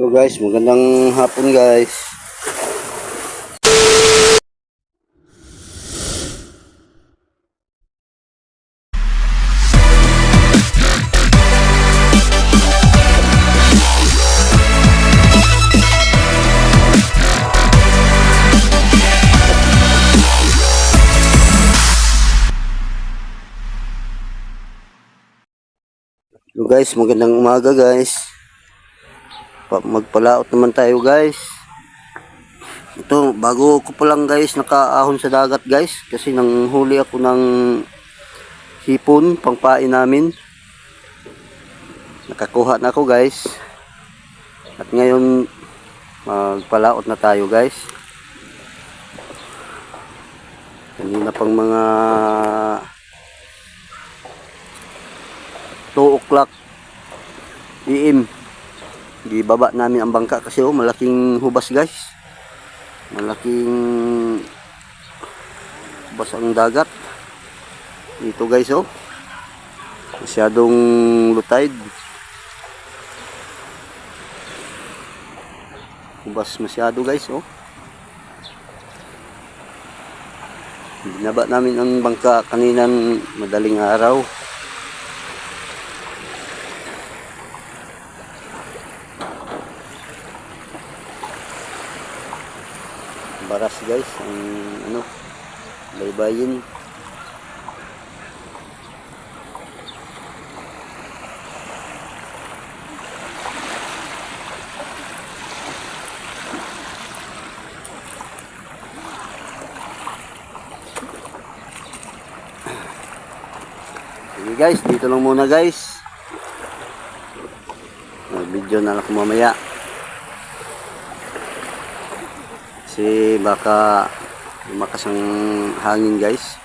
Yo guys, magandang hapon guys. Yo guys, magandang umaga guys. Pa- magpalaot naman tayo guys. Ito, bago ko pa lang guys nakaahon sa dagat guys. Kasi nang huli ako ng hipon, pangpain namin. Nakakuha na ako guys. At ngayon, magpalaot na tayo guys. Kanina pang mga 2 o'clock PM di baba namin ang bangka kasi oh malaking hubas guys. Malaking hubas ang dagat. Dito guys oh. Masyadong lutide hubas masyado guys oh. Binaba namin ang bangka kaninang madaling araw baras guys ang ano baybayin Sige guys, dito lang muna guys. Mag-video na lang mamaya. Kasi baka lumakas ang hangin guys.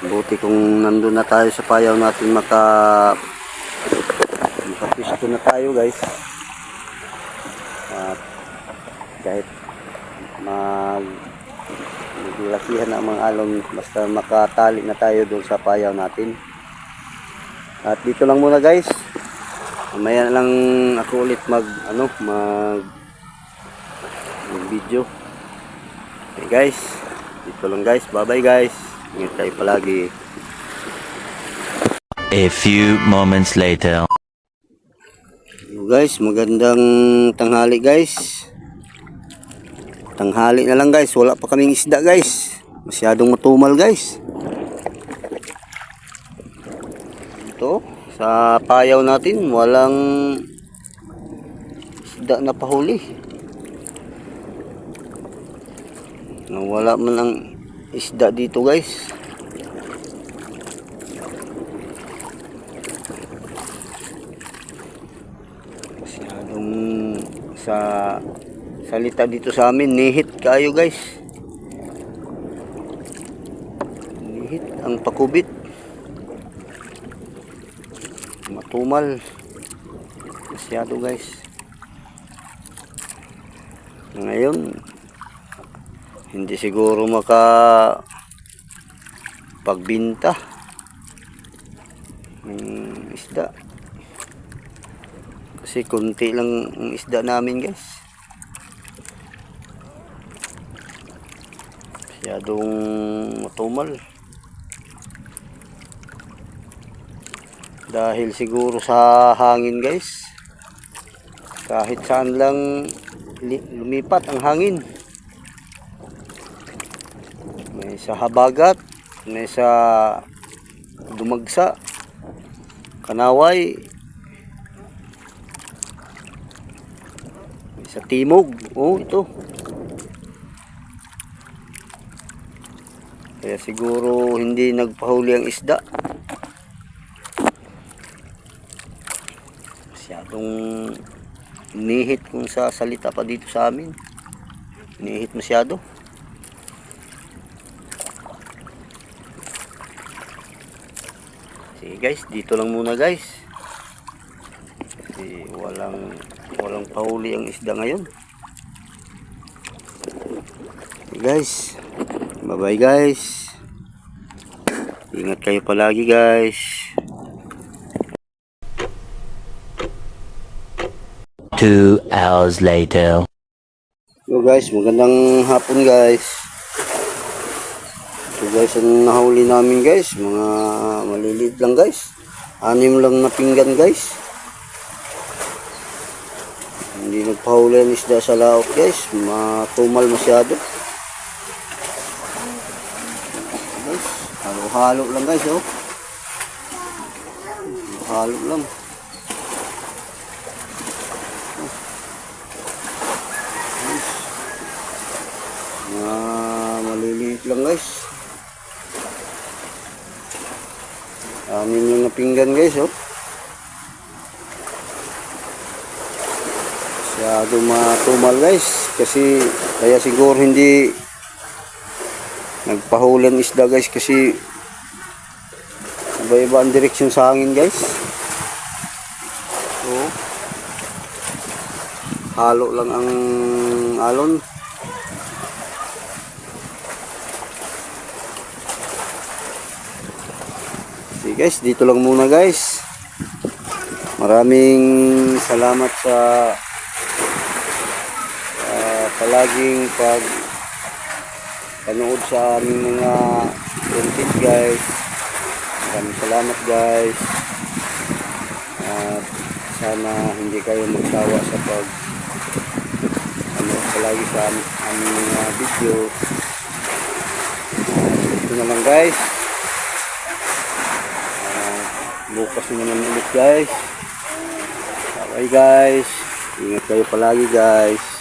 Buti kung nandun na tayo sa payaw natin maka makapisto na tayo guys. At kahit mag maglakihan na ang mga alon basta makatali na tayo doon sa payaw natin. At dito lang muna guys. Mamaya lang ako ulit mag ano mag video. Okay guys, dito lang guys. Bye-bye guys. Ingat kayo palagi. A few moments later. Yo guys, magandang tanghali guys. Tanghali na lang guys. Wala pa kaming isda guys. Masyadong matumal guys. Ito, sa payaw natin, walang isda na pahuli. Wala man ang isda dito guys. Masyadong sa salita dito sa amin, nihit kayo guys. Nihit ang pakubit. Matumal. Masyado guys. Ngayon, hindi siguro maka pagbinta. Ng isda. Kasi konti lang ang isda namin guys. Masyadong matumal. Dahil siguro sa hangin guys. Kahit saan lang lumipat ang hangin may sa habagat may sa dumagsa kanaway sa timog. Oh ito. Kaya siguro hindi nagpahuli ang isda. Masyadong nihit kung sa salita pa dito sa amin. Nihit masyado Sige guys, dito lang muna guys. Kasi walang walang pahuli ang isda ngayon. Sige guys. Bye-bye guys. Ingat kayo palagi guys. Two hours later. So guys, magandang hapon guys. Guys, ang nahuli namin guys, mga maliliit lang guys. Anim lang na pinggan guys. Hindi nagpahuli ang isda sa laot guys, matumal masyado. Guys, halo-halo lang guys oh. Halo lang. Mga maliliit lang guys. Amin yung napinggan guys oh. Masyado matumal guys. Kasi kaya siguro hindi nagpahulan isda guys kasi iba-iba ang direksyon sa hangin guys. So, halo lang ang alon. Okay guys, dito lang muna guys. Maraming salamat sa ah, palaging pag panood sa aming mga content guys. Maraming salamat guys. At sana hindi kayo magsawa sa pag ano palagi sa am- aming mga video. Ah, ito na lang guys. Bukas na naman ulit guys. Bye guys. Ingat kayo palagi guys.